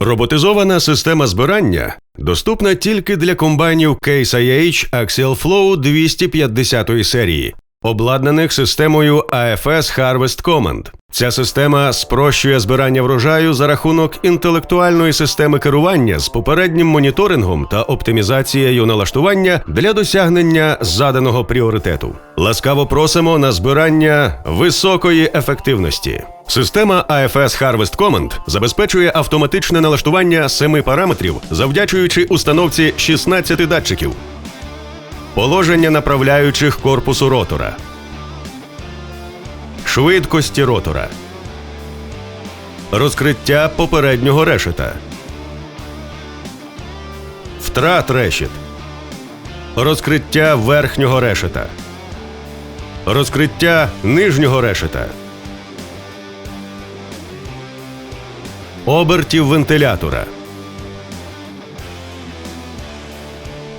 Роботизована система збирання доступна тільки для комбайнів Case IH Axial Flow 250 серії, обладнаних системою AFS Harvest Command. Ця система спрощує збирання врожаю за рахунок інтелектуальної системи керування з попереднім моніторингом та оптимізацією налаштування для досягнення заданого пріоритету. Ласкаво просимо на збирання високої ефективності. Система AFS Harvest Command забезпечує автоматичне налаштування семи параметрів, завдячуючи установці 16 датчиків. Положення направляючих корпусу ротора. Швидкості ротора. Розкриття попереднього решета. Втрат решет. Розкриття верхнього решета. Розкриття нижнього решета. Обертів вентилятора.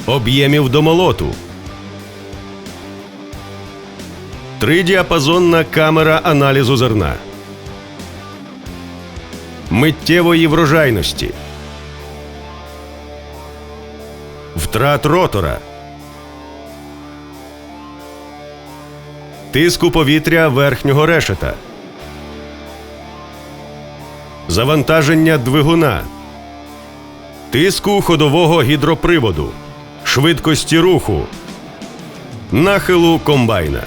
Об'ємів домолоту. Тридіапазонна камера аналізу зерна. Миттєвої врожайності. Втрат ротора. Тиску повітря верхнього решета. Завантаження двигуна. Тиску ходового гідроприводу. Швидкості руху. Нахилу комбайна.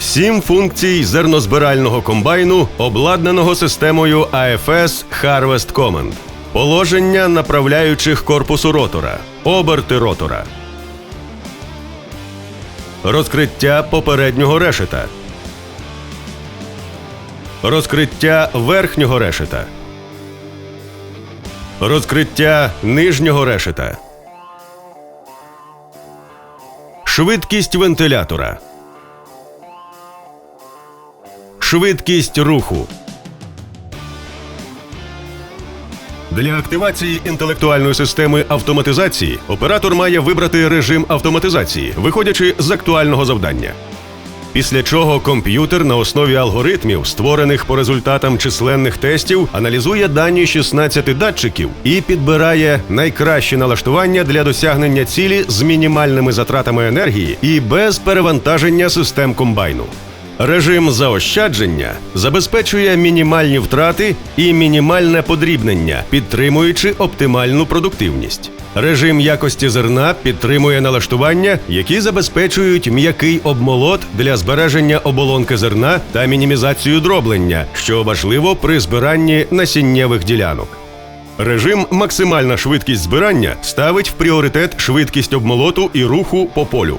Сім функцій зернозбирального комбайну, обладнаного системою AFS Harvest Command. Положення направляючих корпусу ротора. Оберти ротора. Розкриття попереднього решета. Розкриття верхнього решета. Розкриття нижнього решета. Швидкість вентилятора. Швидкість руху. Для активації інтелектуальної системи автоматизації оператор має вибрати режим автоматизації, виходячи з актуального завдання. Після чого комп'ютер на основі алгоритмів, створених по результатам численних тестів, аналізує дані 16 датчиків і підбирає найкраще налаштування для досягнення цілі з мінімальними затратами енергії і без перевантаження систем комбайну. Режим заощадження забезпечує мінімальні втрати і мінімальне подрібнення, підтримуючи оптимальну продуктивність. Режим якості зерна підтримує налаштування, які забезпечують м'який обмолот для збереження оболонки зерна та мінімізацію дроблення, що важливо при збиранні насіннєвих ділянок. Режим максимальна швидкість збирання ставить в пріоритет швидкість обмолоту і руху по полю.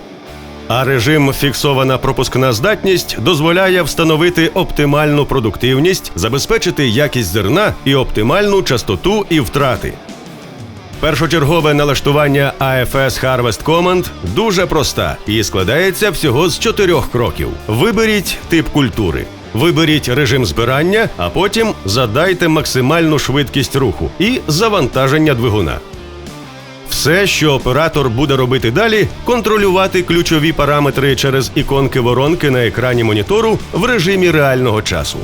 А режим фіксована пропускна здатність дозволяє встановити оптимальну продуктивність, забезпечити якість зерна і оптимальну частоту і втрати. Першочергове налаштування AFS Harvest Command дуже проста і складається всього з чотирьох кроків. Виберіть тип культури. Виберіть режим збирання, а потім задайте максимальну швидкість руху і завантаження двигуна. Все, що оператор буде робити далі, контролювати ключові параметри через іконки воронки на екрані монітору в режимі реального часу.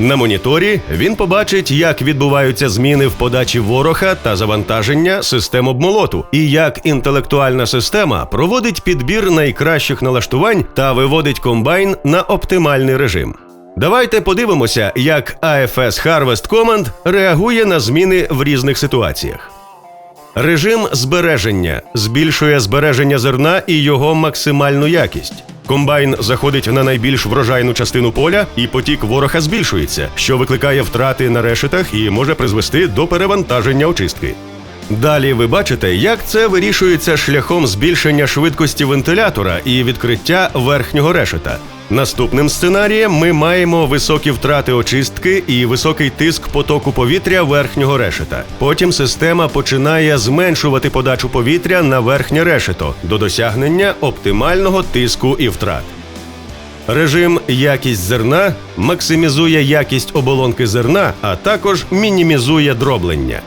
На моніторі він побачить, як відбуваються зміни в подачі вороха та завантаження систем обмолоту, і як інтелектуальна система проводить підбір найкращих налаштувань та виводить комбайн на оптимальний режим. Давайте подивимося, як AFS Harvest Command реагує на зміни в різних ситуаціях. Режим збереження збільшує збереження зерна і його максимальну якість. Комбайн заходить на найбільш врожайну частину поля, і потік вороха збільшується, що викликає втрати на решетах і може призвести до перевантаження очистки. Далі ви бачите, як це вирішується шляхом збільшення швидкості вентилятора і відкриття верхнього решета. Наступним сценарієм ми маємо високі втрати очистки і високий тиск потоку повітря верхнього решета. Потім система починає зменшувати подачу повітря на верхнє решето до досягнення оптимального тиску і втрат. Режим якість зерна максимізує якість оболонки зерна, а також мінімізує дроблення.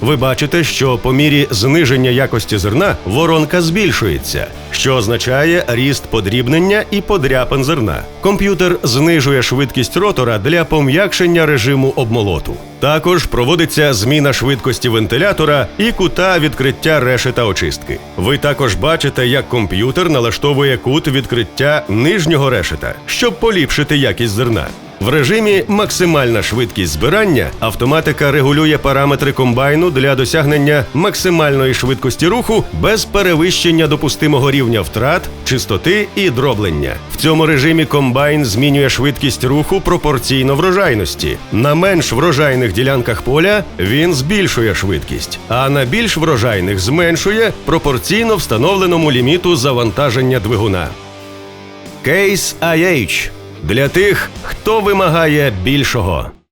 Ви бачите, що по мірі зниження якості зерна воронка збільшується, що означає ріст подрібнення і подряпин зерна. Комп'ютер знижує швидкість ротора для пом'якшення режиму обмолоту. Також проводиться зміна швидкості вентилятора і кута відкриття решета очистки. Ви також бачите, як комп'ютер налаштовує кут відкриття нижнього решета, щоб поліпшити якість зерна. В режимі максимальна швидкість збирання автоматика регулює параметри комбайну для досягнення максимальної швидкості руху без перевищення допустимого рівня втрат, чистоти і дроблення. В цьому режимі комбайн змінює швидкість руху пропорційно врожайності. На менш врожайних ділянках поля він збільшує швидкість, а на більш врожайних зменшує пропорційно встановленому ліміту завантаження двигуна. Кейс IH для тих, хто вимагає більшого.